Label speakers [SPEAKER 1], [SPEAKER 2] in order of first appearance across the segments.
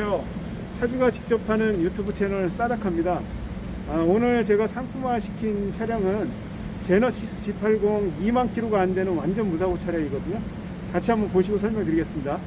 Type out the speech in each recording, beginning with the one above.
[SPEAKER 1] 안녕하세요. 차주가 직접 하는 유튜브 채널 싸닥합니다. 아, 오늘 제가 상품화 시킨 차량은 제너시스 G80 2만 킬로가 안 되는 완전 무사고 차량이거든요. 같이 한번 보시고 설명드리겠습니다.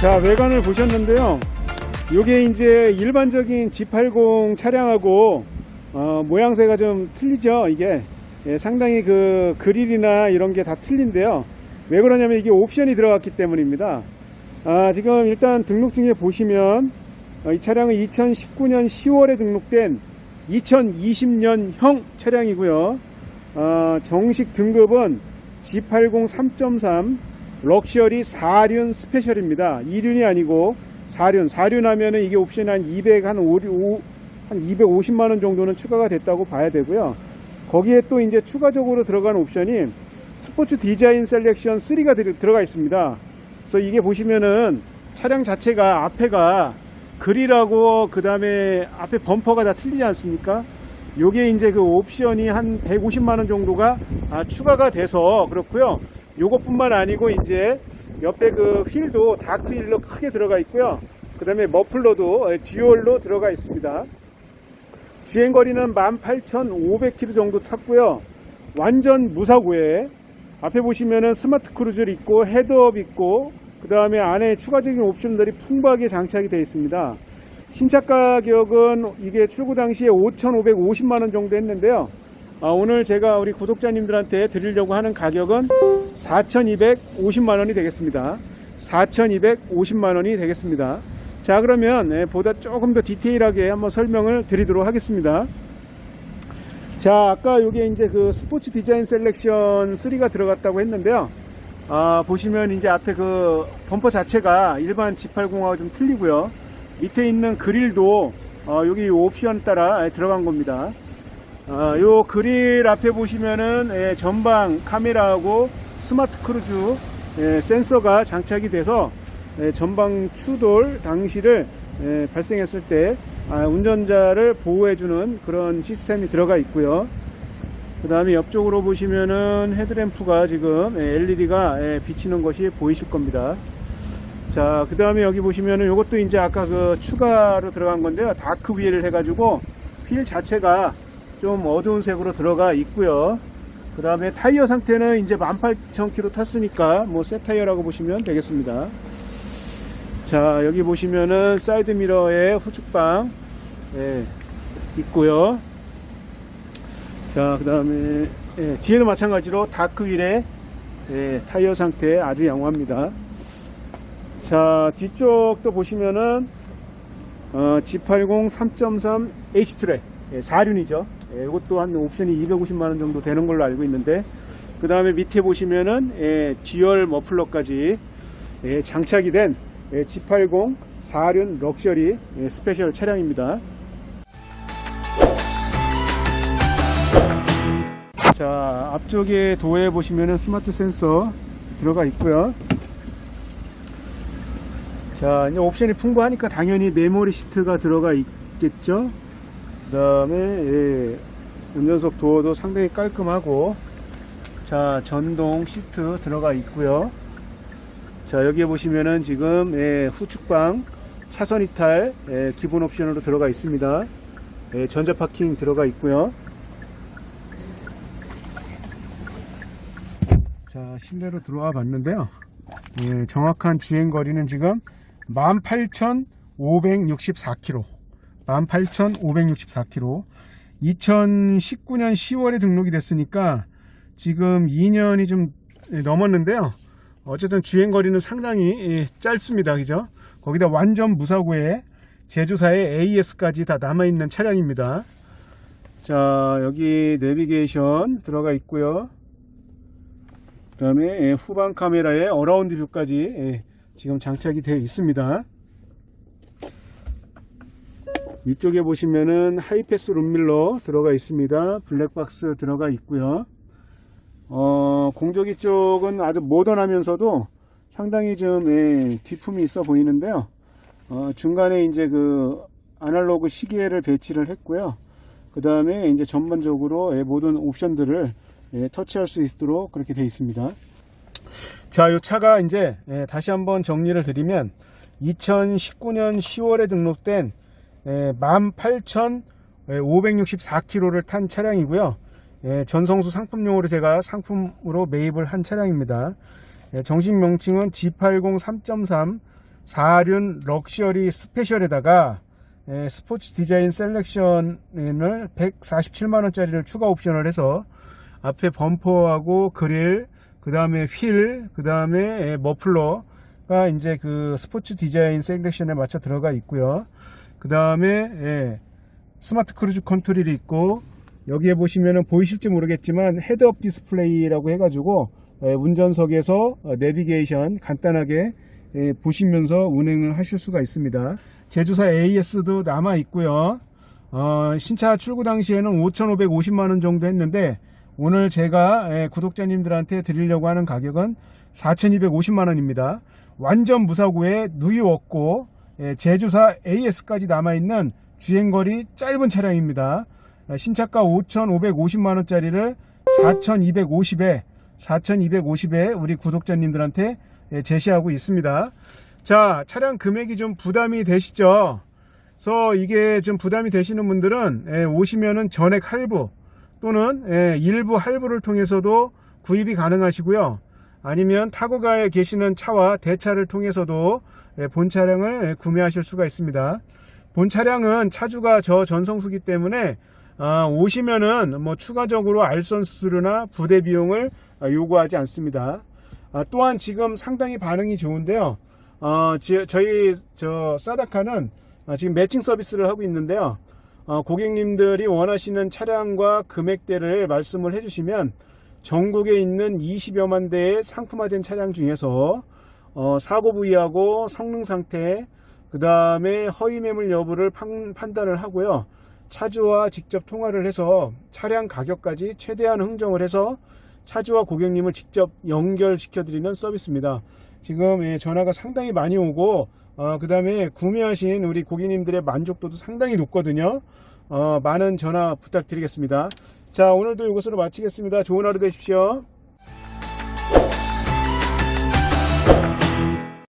[SPEAKER 1] 자, 외관을 보셨는데요. 이게 이제 일반적인 G80 차량하고 어, 모양새가 좀 틀리죠. 이게 예, 상당히 그 그릴이나 이런 게 다 틀린데요. 왜 그러냐면 이게 옵션이 들어갔기 때문입니다. 아, 지금 일단 등록증에 보시면 어, 이 차량은 2019년 10월에 등록된 2020년형 차량이고요. 어, 정식 등급은 G80 3.3 럭셔리 4륜 스페셜입니다. 2륜이 아니고 4륜. 4륜 하면은 이게 옵션이 한 200, 한 5, 한 250만원 정도는 추가가 됐다고 봐야 되고요. 거기에 또 이제 추가적으로 들어간 옵션이 스포츠 디자인 셀렉션 3가 들어가 있습니다. 그래서 이게 보시면은 차량 자체가 앞에가 그릴하고 그 다음에 앞에 범퍼가 다 틀리지 않습니까? 요게 이제 그 옵션이 한 150만원 정도가 아, 추가가 돼서 그렇고요. 요것뿐만 아니고 이제 옆에 그 휠도 다크 휠로 크게 들어가 있고요. 그 다음에 머플러도 듀얼로 들어가 있습니다. 주행거리는 18,500km 정도 탔고요. 완전 무사고에 앞에 보시면은 스마트 크루즈를 있고 헤드업 있고 그 다음에 안에 추가적인 옵션들이 풍부하게 장착이 되어 있습니다. 신차 가격은 이게 출고 당시에 5,550만원 정도 했는데요. 아, 오늘 제가 우리 구독자님들한테 드리려고 하는 가격은 4,250만 원이 되겠습니다. 4,250만 원이 되겠습니다. 자, 그러면 예, 보다 조금 더 디테일하게 한번 설명을 드리도록 하겠습니다. 자, 아까 여기에 이제 그 스포츠 디자인 셀렉션 3가 들어갔다고 했는데요. 아, 보시면 이제 앞에 그 범퍼 자체가 일반 G80하고 좀 틀리고요. 밑에 있는 그릴도 어, 여기 옵션 따라 들어간 겁니다. 아, 요 그릴 앞에 보시면은 예, 전방 카메라하고 스마트 크루즈 예, 센서가 장착이 돼서 예, 전방 추돌 당시를 예, 발생했을 때 아, 운전자를 보호해주는 그런 시스템이 들어가 있고요. 그 다음에 옆쪽으로 보시면은 헤드램프가 지금 예, LED가 비치는 것이 보이실 겁니다. 자, 그 다음에 여기 보시면은 이것도 이제 아까 그 추가로 들어간 건데요. 다크 휠을 해가지고 휠 자체가 좀 어두운 색으로 들어가 있고요. 그 다음에 타이어 상태는 이제 18,000km 탔으니까 뭐 새 타이어라고 보시면 되겠습니다. 자, 여기 보시면은 사이드 미러에 후측방 예, 있고요. 자, 그 다음에 예, 뒤에도 마찬가지로 다크 휠의 예, 타이어 상태 아주 양호합니다. 자, 뒤쪽도 보시면은 어, G80 3.3 H-트랙 예, 4륜이죠. 예, 이것도 한 옵션이 250만 원 정도 되는 걸로 알고 있는데, 그 다음에 밑에 보시면은, 예, 듀얼 머플러까지, 예, 장착이 된, 예, G80 4륜 럭셔리, 예, 스페셜 차량입니다. 자, 앞쪽에 도어에 보시면은 스마트 센서 들어가 있고요. 자, 옵션이 풍부하니까 당연히 메모리 시트가 들어가 있겠죠. 그 다음에 예, 운전석 도어도 상당히 깔끔하고 자 전동 시트 들어가 있고요. 자 여기에 보시면은 지금 예, 후측방 차선 이탈 예, 기본 옵션으로 들어가 있습니다. 예, 전자 파킹 들어가 있고요. 자 실내로 들어와 봤는데요. 예, 정확한 주행 거리는 지금 18,564km 18,564km. 2019년 10월에 등록이 됐으니까 지금 2년이 좀 넘었는데요. 어쨌든 주행 거리는 상당히 짧습니다. 그죠? 거기다 완전 무사고에 제조사의 AS까지 다 남아있는 차량입니다. 자, 여기 내비게이션 들어가 있고요. 그 다음에 후방 카메라에 어라운드 뷰까지 예, 지금 장착이 되어 있습니다. 위쪽에 보시면은 하이패스 룸밀러 들어가 있습니다. 블랙박스 들어가 있고요. 어, 공조기 쪽은 아주 모던하면서도 상당히 좀 예, 뒤품이 있어 보이는데요. 어, 중간에 이제 그 아날로그 시계를 배치를 했고요. 그 다음에 이제 전반적으로 예, 모든 옵션들을 예, 터치할 수 있도록 그렇게 되어 있습니다. 자, 이 차가 이제 예, 다시 한번 정리를 드리면 2019년 10월에 등록된 예, 18,564km를 탄 차량이고요. 예, 전성수 상품용으로 제가 상품으로 매입을 한 차량입니다. 예, 정식 명칭은 G80 3.3 4륜 럭셔리 스페셜에다가 예, 스포츠 디자인 셀렉션을 147만원짜리를 추가 옵션을 해서 앞에 범퍼하고 그릴, 그 다음에 휠, 그 다음에 머플러가 이제 그 스포츠 디자인 셀렉션에 맞춰 들어가 있고요. 그 다음에 예, 스마트 크루즈 컨트롤이 있고 여기에 보시면은 보이실지 모르겠지만 헤드업 디스플레이라고 해가지고 예, 운전석에서 어, 내비게이션 간단하게 예, 보시면서 운행을 하실 수가 있습니다. 제조사 AS도 남아 있고요. 어, 신차 출고 당시에는 5,550만 원 정도 했는데 오늘 제가 예, 구독자님들한테 드리려고 하는 가격은 4,250만 원입니다. 완전 무사고에 누유 없고 예, 제조사 AS까지 남아있는 주행거리 짧은 차량입니다. 아, 신차가 5,550만 원짜리를 4,250에 4,250에 우리 구독자님들한테 예, 제시하고 있습니다. 자, 차량 금액이 좀 부담이 되시죠? 그래서 이게 좀 부담이 되시는 분들은 예, 오시면은 전액 할부 또는 예, 일부 할부를 통해서도 구입이 가능하시고요. 아니면 타고 가 계시는 차와 대차를 통해서도 예, 본 차량을 예, 구매하실 수가 있습니다. 본 차량은 차주가 저 전성수기 때문에 아, 오시면은 뭐 추가적으로 알선 수수료나 부대 비용을 아, 요구하지 않습니다. 아, 또한 지금 상당히 반응이 좋은데요. 저희 저 사다카는 아, 지금 매칭 서비스를 하고 있는데요. 어, 고객님들이 원하시는 차량과 금액대를 말씀을 해주시면 전국에 있는 20여만 대의 상품화된 차량 중에서 어, 사고 부위하고 성능 상태, 그 다음에 허위 매물 여부를 판, 판단을 하고요. 차주와 직접 통화를 해서 차량 가격까지 최대한 흥정을 해서 차주와 고객님을 직접 연결시켜 드리는 서비스입니다. 지금 예, 전화가 상당히 많이 오고 그 다음에 구매하신 우리 고객님들의 만족도도 상당히 높거든요. 어, 많은 전화 부탁드리겠습니다. 자 오늘도 이것으로 마치겠습니다. 좋은 하루 되십시오.